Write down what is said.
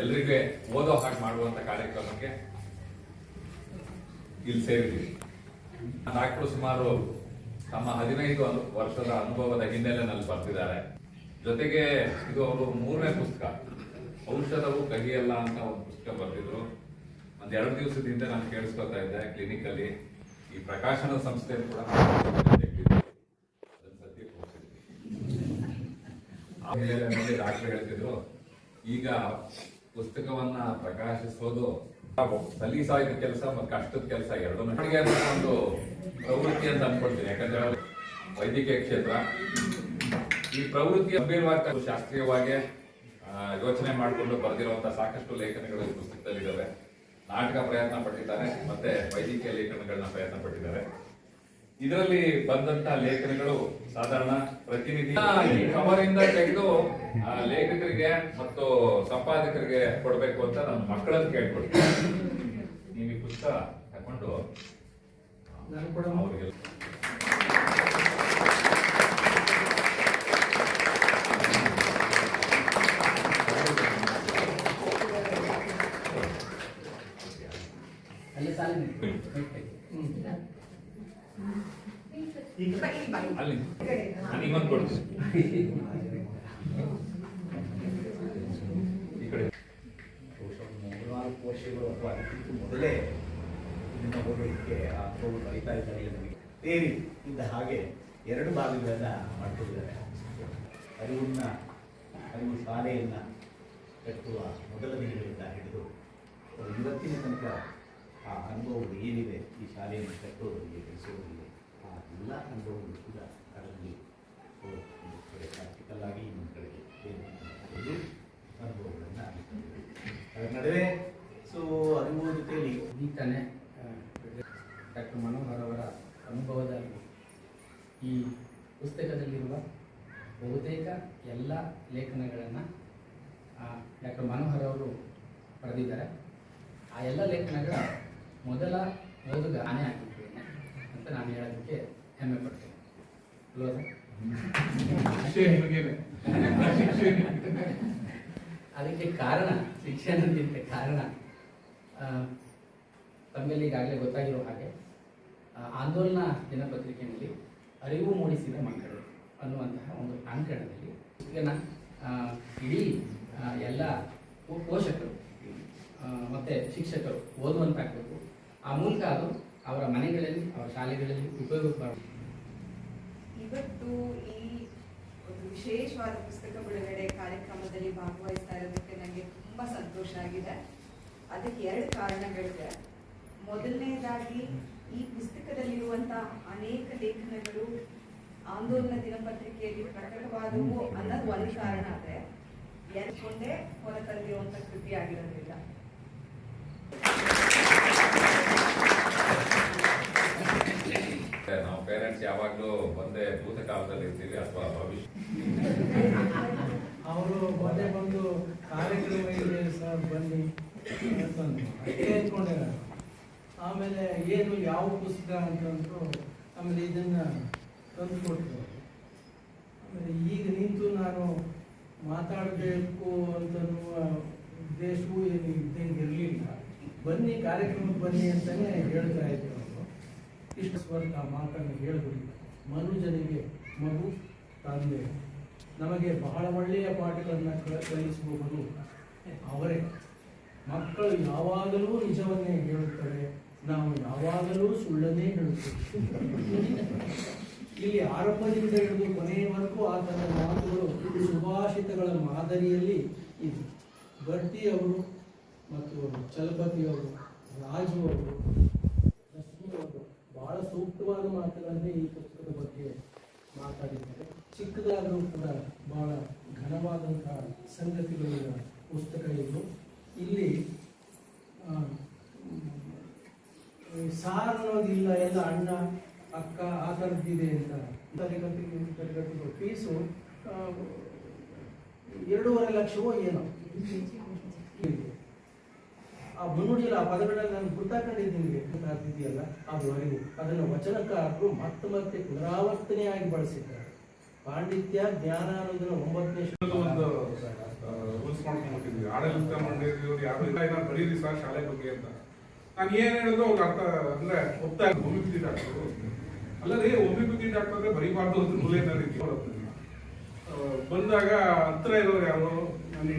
ಎಲ್ರಿಗೆ ಓದೋ ಹಾಗೆ ಮಾಡುವಂತ ಕಾರ್ಯಕ್ರಮಕ್ಕೆ ಇಲ್ಲಿ ಸೇರಿದ್ದೀವಿ. ಡಾಕ್ಟರ್ ಸುಮಾರು ತಮ್ಮ ಹದಿನೈದು ವರ್ಷದ ಅನುಭವದ ಹಿನ್ನೆಲೆಯಲ್ಲಿ ಬರ್ತಿದ್ದಾರೆ. ಜೊತೆಗೆ ಇದು ಅವರು ಮೂರನೇ ಪುಸ್ತಕ. ಔಷಧವು ಕಹಿಯಲ್ಲ ಅಂತ ಒಂದು ಪುಸ್ತಕ ಬರೆದಿದ್ರು. ಒಂದ್ ಎರಡು ದಿವಸದಿಂದ ನಾನು ಕೇಳಿಸ್ಕೊತಾ ಇದ್ದೆ ಕ್ಲಿನಿಕ್ ಅಲ್ಲಿ ಈ ಪ್ರಕಾಶನ ಸಂಸ್ಥೆ ಕೂಡ. ಆಮೇಲೆ ಡಾಕ್ಟರ್ ಹೇಳ್ತಿದ್ರು, ಈಗ ಪುಸ್ತಕವನ್ನ ಪ್ರಕಾಶಿಸೋದು. ಸಲೀಸಾದ ಕೆಲಸ ಮತ್ತು ಕಷ್ಟದ ಕೆಲಸ ಎರಡು ಒಂದು ಪ್ರವೃತ್ತಿ ಅಂತ ಅನ್ಕೊಳ್ತೀನಿ. ಯಾಕಂದ್ರೆ ವೈದ್ಯಕೀಯ ಕ್ಷೇತ್ರ. ಈ ಪ್ರವೃತ್ತಿ ಗಂಭೀರವಾಗಿ ಶಾಸ್ತ್ರೀಯವಾಗಿ ಯೋಚನೆ ಮಾಡಿಕೊಂಡು ಬರೆದಿರುವಂತಹ ಸಾಕಷ್ಟು ಲೇಖನಗಳು ಈ ಪುಸ್ತಕದಲ್ಲಿದ್ದಾವೆ ನಾಟಕ ಪ್ರಯತ್ನ ಪಟ್ಟಿದ್ದಾರೆ, ಮತ್ತೆ ವೈದ್ಯಕೀಯ ಲೇಖನಗಳನ್ನ ಪ್ರಯತ್ನ ಪಟ್ಟಿದ್ದಾರೆ. ಇದರಲ್ಲಿ ಬಂದಂತ ಲೇಖನಗಳು ಸಾಧಾರಣ ಪ್ರತಿನಿಧಿ ಈ ಕವರ್ ಇಂದ ತೆಗೆದು ಆ, ಲೇಖಕರಿಗೆ ಮತ್ತು ಸಂಪಾದಕರಿಗೆ ಕೊಡಬೇಕು ಅಂತ ನನ್ನ ಮಕ್ಕಳನ್ನು ಕೇಳ್ಕೊಡ್ತೀನಿ ನೀವು ಈ ಪುಸ್ತಕ ತಕೊಂಡು ನಾನು ಕೂಡ ಅವ್ರಿಗೆ ಅಲ್ಲೇ ಸಾಲಿನ ಅಲ್ಲಿ ವರ್ಷಗಳು ಅಥವಾ ಮೊದಲೇ ನಿಮ್ಮ ಓದೋದಕ್ಕೆ ಆ ಕೋವಿಡ್ ಬರೀತಾ ಇದ್ದಾರೆ ತೇರಿ ಇದ್ದ ಹಾಗೆ ಎರಡು ಭಾಗಗಳನ್ನು ಮಾಡ್ತಿದ್ದಾರೆ ಅರಿವನ್ನ ಅರಿವು ಶಾಲೆಯನ್ನ ಕಟ್ಟುವ ಮೊದಲ ದಿನಗಳಿಂದ ಹಿಡಿದು ಇವತ್ತಿನ ತನಕ ಆ ಅನುಭವಗಳು ಏನಿದೆ ಈ ಶಾಲೆಯನ್ನು ಕಟ್ಟುವುದರಲ್ಲಿ ಬೆಳೆಸುವುದರಲ್ಲಿ ಆ ಎಲ್ಲ ಅನುಭವಗಳು ಕೂಡ ಅದರಲ್ಲಿ ಒಂದು ಕಡೆ ಪ್ರಾಕ್ಟಿಕಲ್ ಆಗಿ ಇನ್ನೊಂದು ಕಡೆಗೆ ಏನು ಅನುಭವಗಳನ್ನು ಅದರ ನಡುವೆ ಸೊ ಅನುಭವ ಜೊತೆಯಲ್ಲಿ ಈಗ ತಾನೇ ಡಾಕ್ಟರ್ ಮನೋಹರ್ ಅವರ ಅನುಭವದ ಈ ಪುಸ್ತಕದಲ್ಲಿರುವ ಬಹುತೇಕ ಎಲ್ಲ ಲೇಖನಗಳನ್ನು ಡಾಕ್ಟರ್ ಮನೋಹರ್ ಅವರು ಬರೆದಿದ್ದಾರೆ. ಆ ಎಲ್ಲ ಲೇಖನಗಳ ಮೊದಲ ಓದುಗ ನಾನೇ ಆಗಿದ್ದೇನೆ ಅಂತ ನಾನು ಹೇಳೋದಕ್ಕೆ ಹೆಮ್ಮೆ ಪಡ್ತೇನೆ? ಅದಕ್ಕೆ ಕಾರಣ ಶಿಕ್ಷಣದಿಂದ ಕಾರಣ ತಮ್ಮಲ್ಲಿ ಈಗಾಗಲೇ ಗೊತ್ತಾಗಿರೋ ಹಾಗೆ ಆಂದೋಲನ ದಿನಪತ್ರಿಕೆಯಲ್ಲಿ ಅರಿವು ಮೂಡಿಸಿದ ಮಕ್ಕಳು ಅನ್ನುವಂತಹ ಒಂದು ಅಂಕಣದಲ್ಲಿ ಇಡೀ ಎಲ್ಲ ಪೋಷಕರು ಮತ್ತು ಶಿಕ್ಷಕರು ಓದುವಂತಾಗಬೇಕು ಆ ಮೂಲಕ ಅದು ಅವರ ಮನೆಗಳಲ್ಲಿ, ಅವರ ಶಾಲೆಗಳಲ್ಲಿ ಉಪಯೋಗ ಇವತ್ತು ಈ ಒಂದು ವಿಶೇಷವಾದ ಪುಸ್ತಕ ಬಿಡುಗಡೆ ಕಾರ್ಯಕ್ರಮದಲ್ಲಿ ಭಾಗವಹಿಸ್ತಾ ಇರೋದಕ್ಕೆ ನನಗೆ ತುಂಬ ಸಂತೋಷ ಆಗಿದೆ. ಅದಕ್ಕೆ ಎರಡು ಕಾರಣಗಳಿವೆ ಮೊದಲನೇದಾಗಿ ಈ ಪುಸ್ತಕದಲ್ಲಿರುವಂತಹ ಅನೇಕ ಲೇಖನಗಳು ಆಂದೋಲನ ದಿನಪತ್ರಿಕೆಯಲ್ಲಿ ಪ್ರಕಟವಾದವು ಅನ್ನೋದು ಒಂದು ಕಾರಣ ಆದ್ರೆ ಎರಡ್ಕೊಂಡೇ ಹೊರತಂದಿರುವಂತ ಕೃತಿ ಆಗಿರೋದ್ರಿಂದ. ನಾವು ಪೇರೆಂಟ್ಸ್ ಯಾವಾಗ್ಲೂ ಒಂದೇ ಭೂತ ಕಾಲದಲ್ಲಿ ಇರ್ತೀವಿ ಅಥವಾ ಭವಿಷ್ಯ. ಅವರು ಮೊನ್ನೆ ಬಂದು ಕಾರ್ಯಕ್ರಮ ಇದೆ ಸರ್ ಬನ್ನಿ ಆಮೇಲೆ ಏನು ಯಾವ ಪುಸ್ತಕ ಅಂತಂದ್ರು ಆಮೇಲೆ ಇದನ್ನ ತಂದು ಕೊಟ್ಟರು ಆಮೇಲೆ ಈಗ ನಿಂತು ನಾನು ಮಾತಾಡಬೇಕು ಅಂತನ್ನುವ ಉದ್ದೇಶವೂ ಏನು ಇದ್ದೇನು ಬನ್ನಿ ಕಾರ್ಯಕ್ರಮಕ್ಕೆ ಬನ್ನಿ ಅಂತಾನೆ ಹೇಳ್ತಾ ಇದ್ರು ಅವರು ಇಷ್ಟು ಸ್ವರ್ಗ ಮಾತನ್ನು ಹೇಳಿದ್ರು ಮನುಜನಿಗೆ ಮಗು, ತಂದೆ. ನಮಗೆ ಬಹಳ ಒಳ್ಳೆಯ ಪಾಠಗಳನ್ನು ಕಲಿಸಬಹುದು. ಅವರೇ. ಮಕ್ಕಳು ಯಾವಾಗಲೂ ನಿಜವನ್ನೇ ಹೇಳುತ್ತಾರೆ. ನಾವು ಯಾವಾಗಲೂ ಸುಳ್ಳನ್ನೇ ಹೇಳುತ್ತೇವೆ. ಇಲ್ಲಿ ಆರಂಭದಿಂದ ಹಿಡಿದು ಕೊನೆಯವರೆಗೂ ಆತನ ಮಾತುಗಳು ಸುಭಾಷಿತಗಳ ಮಾದರಿಯಲ್ಲಿ ಇದೆ ಭಟ್ಟಿ ಅವರು ಮತ್ತು ಚಲಪತಿ ಅವರು, ರಾಜು ಅವರು, ಲಕ್ಷ್ಮಿ ಅವರು ಬಹಳ ಸೂಕ್ತವಾದ ಮಾತುಗಳನ್ನೇ ಈ ಪುಸ್ತಕದ ಬಗ್ಗೆ ಮಾತಾಡಿದ್ದಾರೆ. ಚಿಕ್ಕದಾದರೂ ಕೂಡ ಬಹಳ ಘನವಾದಂತಹ ಸಂಗತಿಗಳು ಪುಸ್ತಕ ಇದು ಇಲ್ಲಿ ಆ, ಮ್, ಸಾರ್ ಅನ್ನೋದಿಲ್ಲ ಎಲ್ಲ ಅಣ್ಣ ಅಕ್ಕ ಆ ಥರದ್ದಿದೆ ಅಂತ ತರಗತಿ ತರಗತಿಗಳು ಫೀಸು ಎರಡೂವರೆ ಲಕ್ಷವೋ ಏನೋ. ಆ ಮುನ್ನುಡಿಯಲ್ಲಿ ಆ ಪದಗಳಲ್ಲಿ ನಾನು ಗುರ್ತಾಕೊಂಡಿದ್ದೀನಿ ಅಲ್ಲ ಅದು ಅರಿವು. ಅದನ್ನು ವಚನಕಾರರು ಮತ್ತೆ ಮತ್ತೆ ಪುನರಾವರ್ತನೆಯಾಗಿ ಬಳಸಿದ್ದಾರೆ. ಪಾಂಡಿತ್ಯ ಜ್ಞಾನ ಅನ್ನೋದನ್ನ ಒಂಬತ್ತನೇ ಶಾಲೆ ಬಗ್ಗೆ ಅಂತ. ನಾನು ಏನ್ ಹೇಳಿದ್ರು ಅವ್ರಿಗೆ ಅರ್ಥ ಅಂದ್ರೆ ಒತ್ತಾಯ ಹೋಮಿಯೋಪತಿ ಡಾಕ್ಟರ್. ಅಲ್ಲ ರೀ ಹೋಮಿಯೋಪತಿ ಡಾಕ್ಟರ್ ಅಂದ್ರೆ ಬರೀಬಾರ್ದು ಅಂತ ಏನಾರು ಬಂದಾಗ ಹತ್ರ ಇರೋರು ಯಾರು? ನಾನು